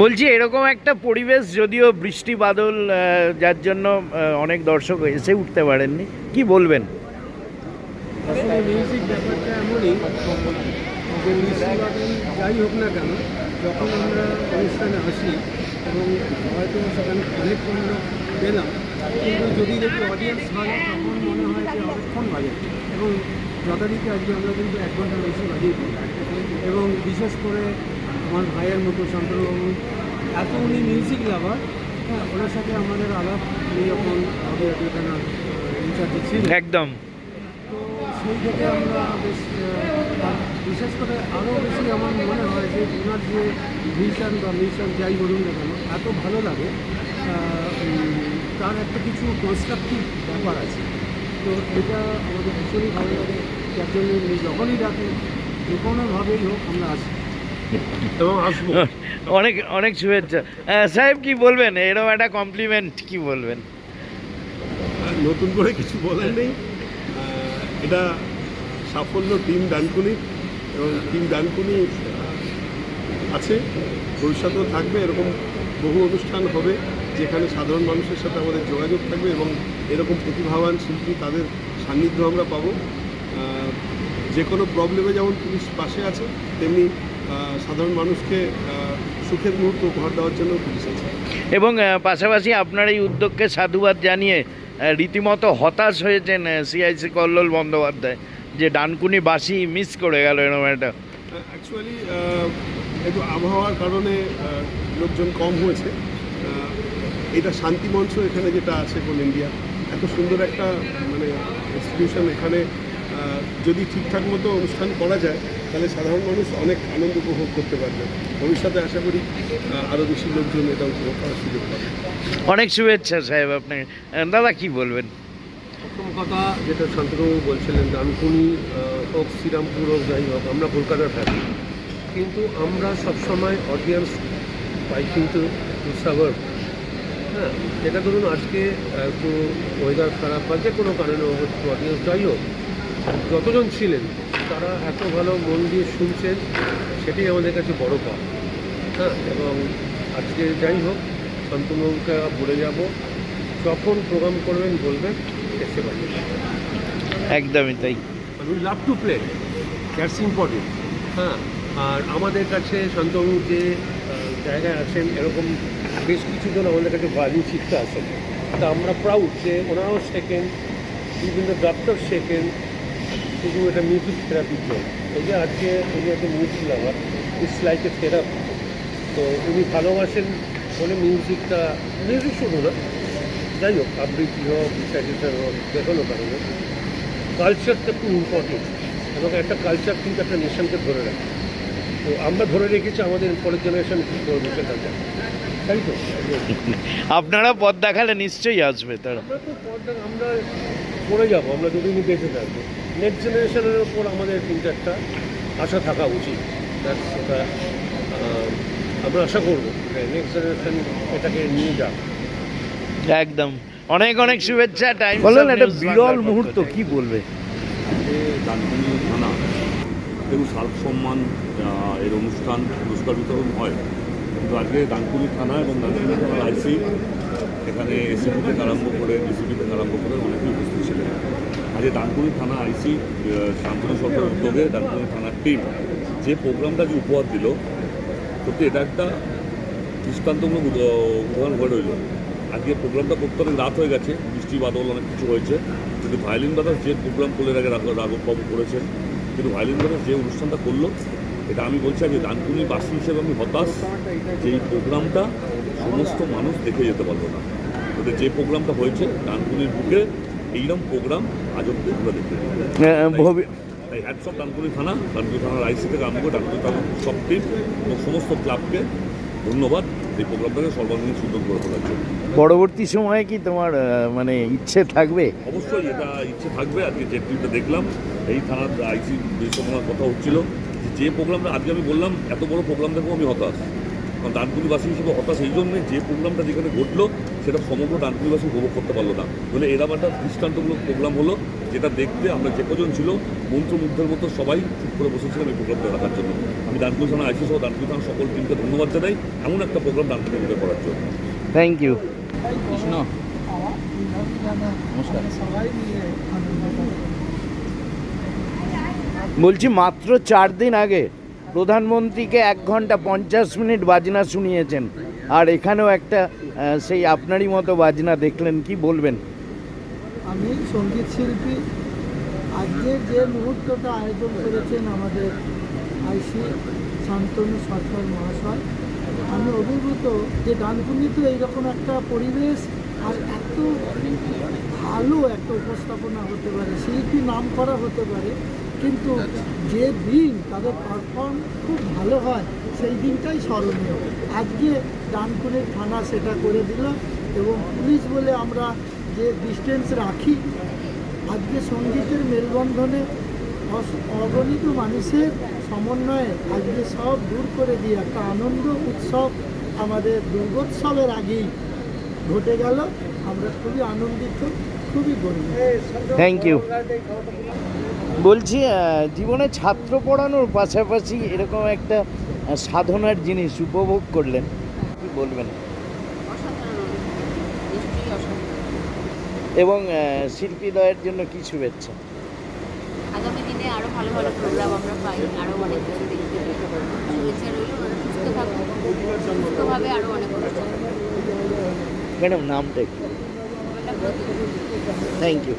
বলছি, এরকম একটা পরিবেশ যদিও বৃষ্টি বাদল যার জন্য অনেক দর্শক এসে উঠতে পারেননি, কি বলবেন? যাই হোক না কেন, যখন আমরা অনুষ্ঠানে আসি এবং হয়তো সেখানে কানেক্ট আমরা পেলাম, কিন্তু যদি দেখি অডিয়েন্স হয় তখন মনে হয় যে অনেকক্ষণ এবং যথারীতি আজকে আমরা কিন্তু এক ঘণ্টার বেশি বাজিয়ে দিই। এবং বিশেষ করে আমার ভাইয়ের মতো শান্তনুবাবু। এত উনি মিউজিক লাভার হ্যাঁ ওনার সাথে আমাদের আলাপ উনি যখন ইনচার্জে ছিলেন। একদম। তো সেই থেকে আমরা বেশ বিশেষ করে আরও বেশি আমার মনে হয় যে ওনার যে ভিশন বা মিশন যাই বলুন না কেন এত ভালো লাগে। তার একটা কিছু কনস্ট্রাকটিভ ব্যাপার আছে। তো এটা আমাদের ভীষণই ভালো লাগে যার জন্য উনি যখনই ডাকেন যে কোনোভাবেই হোক আমরা আসি। এবং আসব। অনেক অনেক শুভেচ্ছা। সাহেব কি বলবেন? এরকম একটা কমপ্লিমেন্ট কি বলবেন? আর নতুন করে কিছু বলার নেই। এটা সাফল্য টিম ডানকুনি এবং টিম ডানকুনি আছে ভবিষ্যতেও থাকবে এরকম বহু অনুষ্ঠান হবে। যেখানে সাধারণ মানুষের সাথে আমাদের যোগাযোগ থাকবে এবং এরকম প্রতিভাবান শিল্পী তাদের সান্নিধ্য আমরা পাবো। যে কোনো প্রবলেমে যেমন পুলিশ পাশে আছে তেমনি সাধারণ মানুষকে সুখের মুহূর্ত উপহার দেওয়ার জন্য পুলিশ আছে। এবং পাশাপাশি আপনার এই উদ্যোগকে সাধুবাদ জানিয়ে রীতিমতো হতাশ হয়েছেন সিআইসি কল্লোল বন্দ্যোপাধ্যায় যে ডানকুনি বাসি মিস করে গেল এরকম একটা। অ্যাকচুয়ালি একটু আবহাওয়ার কারণে লোকজন কম হয়েছে। এটা শান্তি মঞ্চ এখানে যেটা আছে কোন ইন্ডিয়া এত সুন্দর একটা মানে ইনস্টিটিউশন এখানে যদি ঠিকঠাক মতো অনুষ্ঠান করা যায় তাহলে সাধারণ মানুষ অনেক আনন্দ উপভোগ করতে পারবে। ভবিষ্যতে আশা করি আরও বেশি লোকজন এটা উপভোগ করার সুযোগ পাবে। অনেক শুভেচ্ছা সাহেব আপনাকে। দাদা কি বলবেন? প্রথম কথা যেটা শান্তবাবু বলছিলেন ডানকুনি হোক শ্রীরামপুর হোক যাই হোক আমরা কলকাতায় থাকি কিন্তু আমরা সবসময় অডিয়েন্স পাই কিন্তু সাভার হ্যাঁ এটা ধরুন আজকে একটু ওয়েদার খারাপ বা যে কোনো কারণে অডিয়েন্স যাই হোক যতজন ছিলেন তারা এত ভালো মন দিয়ে শুনছেন সেটাই আমাদের কাছে বড় পাওয়া হ্যাঁ এবং আজকে যাই হোক শান্তনুবাবুকে বলে যাব যখন প্রোগ্রাম করবেন বলবেন এসে পারি একদমই তাই। We love to play that's important হ্যাঁ আর আমাদের কাছে শান্তনু যে জায়গায় আছেন এরকম বেশ কিছুজন আমাদের কাছে ভায়োলিন শিখতে আসেন। তা আমরা প্রাউড যে ওনারাও শেখেন বিভিন্ন ডক্টর শেখেন শুধু এটা মিউজিক জন্য। এই যে আজকে উনি একটা music lover it's like a therapy তো উনি ভালোবাসেন বলে মিউজিকটা মিউজিক শুধু না, যাই হোক, আবৃত্তি হোক রিসাইটেশন হোক কোনো কারণে। কালচারটা খুব ইম্পর্টেন্ট এবং একটা কালচার কিন্তু একটা নেশনকে ধরে রাখে। তো আমরা ধরে রেখেছি আমাদের পরের জেনারেশন কী করবে সেটাকে তাই তো? আপনারা পথ দেখালে নিশ্চয়ই আসবে তারা। আমরা তো পর্দা আমরা করে যাব আমরা দুদিনই বেঁচে থাকব। নেক্সট জেনারেশনের ওপর আমাদের কিন্তু একটা আশা থাকা উচিত। এটা আমরা আশা করব নেক্সট জেনারেশন এটাকে নিয়ে যাক। একদম। অনেক অনেক শুভেচ্ছা টাইম বলুন একটা বিরল মুহূর্ত কি বলবে? থানা এবং সার্ক সম্মান এর অনুষ্ঠান পুরস্কার বিতরণ হয়। কিন্তু আজকে ডানকুনি থানা এবং ডানকুনি থানার আইসি এখানে এসিপি থেকে আরম্ভ করে, ডিসিপি থেকে আরম্ভ করে অনেকেই উপস্থিত ছিলেন। আজকে ডানকুনি থানা আইসি শান্তনু সরকারের উদ্যোগে ডানকুনি থানার টিম যে প্রোগ্রামটা যে উপহার দিল, সত্যি এটা একটা দৃষ্টান্তমূলক উদ- উদাহরণ হয়ে রইল। আজকে প্রোগ্রামটা করতে অনেক রাত হয়ে গেছে, বৃষ্টি, বাদল অনেক কিছু হয়েছে। কিন্তু ভায়োলিন ব্রাদার্স যে প্রোগ্রাম আগে রাঘব রাঘববাবু করেছেন কিন্তু ভায়োলিন ব্রাদার্স যে অনুষ্ঠানটা করল এটা আমি বলছি আজকে ডানকুনি বাসী হিসেবে আমি হতাশ। যে এই প্রোগ্রামটা সমস্ত মানুষ দেখে যেতে পারল না। ওদের যে প্রোগ্রামটা হয়েছে ডানকুনির বুকে এইরকম প্রোগ্রাম আজ অব্দি আমরা দেখতে তাই হ্যাটস অফ ডানকুনি থানা। ডানকুনি থানার আইসি থেকে আরম্ভ করে ডানকুনি থানার সব টিম এবং সমস্ত ক্লাবকে ধন্যবাদ। এই প্রোগ্রামটাকে সর্বাঙ্গীন সুন্দর করে তোলার জন্য। পরবর্তী সময়ে কি তোমার মানে ইচ্ছে থাকবে? অবশ্যই এটা ইচ্ছে থাকবে। আজকে যে টিমটা দেখলাম এই থানার আইসি বিশ্বকর্মার কথা হচ্ছিল যে প্রোগ্রামটা আজকে আমি বললাম এত বড় প্রোগ্রাম দেখব আমি হতাশ। কারণ ডানকুনিবাসী হিসেবে হতাশ এই জন্যে যে প্রোগ্রামটা যেখানে ঘটলো সেটা সমগ্র ডানকুনিবাসী উপভোগ করতে পারল না। বলে এরকম একটা দৃষ্টান্তমূলক প্রোগ্রাম হলো। যেটা দেখতে আমরা যে কজন ছিল মন্ত্রমুগ্ধের মতো সবাই চুপ করে বসেছিলাম এই প্রোগ্রামটা দেখার জন্য। আমি ডানকুনি থানা আইসি সহ ডানকুনি থানার সকল টিমকে ধন্যবাদ জানাই এমন একটা প্রোগ্রাম ডানকুনি মধ্যে করার জন্য। থ্যাংক ইউ নমস্কার। বলছি মাত্র চার দিন আগে প্রধানমন্ত্রীকে এক ঘণ্টা পঞ্চাশ মিনিট বাজনা শুনিয়েছেন। আর এখানেও একটা সেই আপনারই মতো বাজনা দেখলেন কি বলবেন? আমি সংগীত শিল্পী। আজকে যে মুহূর্তটা আয়োজন করেছেন আমাদের আইসি শান্তনু সরকার মহাশয়, আমি অভিভূত যে ডানকুনিতে এইরকম একটা পরিবেশ আর এত ভালো একটা উপস্থাপনা হতে পারে, শিল্পী নাম করা হতে পারে, কিন্তু যে দিন তাদের পারফর্ম খুব ভালো হয়, সেই দিনটাই স্মরণীয়। আজকে ডানকুনির থানা সেটা করে দিল এবং পুলিশ বলে আমরা যে ডিস্টেন্স রাখি, আজকে সঙ্গীতের মেলবন্ধনে অগণিত মানুষের সমন্বয়ে আজকে সব দূর করে দিয়ে একটা আনন্দ উৎসব আমাদের দুর্গোৎসবের আগেই ঘটে গেল। আমরা খুবই আনন্দিত, খুবই গর্বিত। থ্যাংক ইউ বলছি জীবনে ছাত্র পড়ানোর পাশাপাশি এরকম একটা সাধনার জিনিস উপভোগ করলেন, কি বলবেন? এবং শিল্পীদয়ের জন্য কি শুভেচ্ছা? আগামী দিনে আরও ভালো ভালো প্রোগ্রাম আমরা পাই আরও অনেক কিছু দেখতে শুভেচ্ছা রইল সুস্থ থাকুক সুস্থভাবে আরও অনেক ম্যাডাম নামটা একটু থ্যাংক ইউ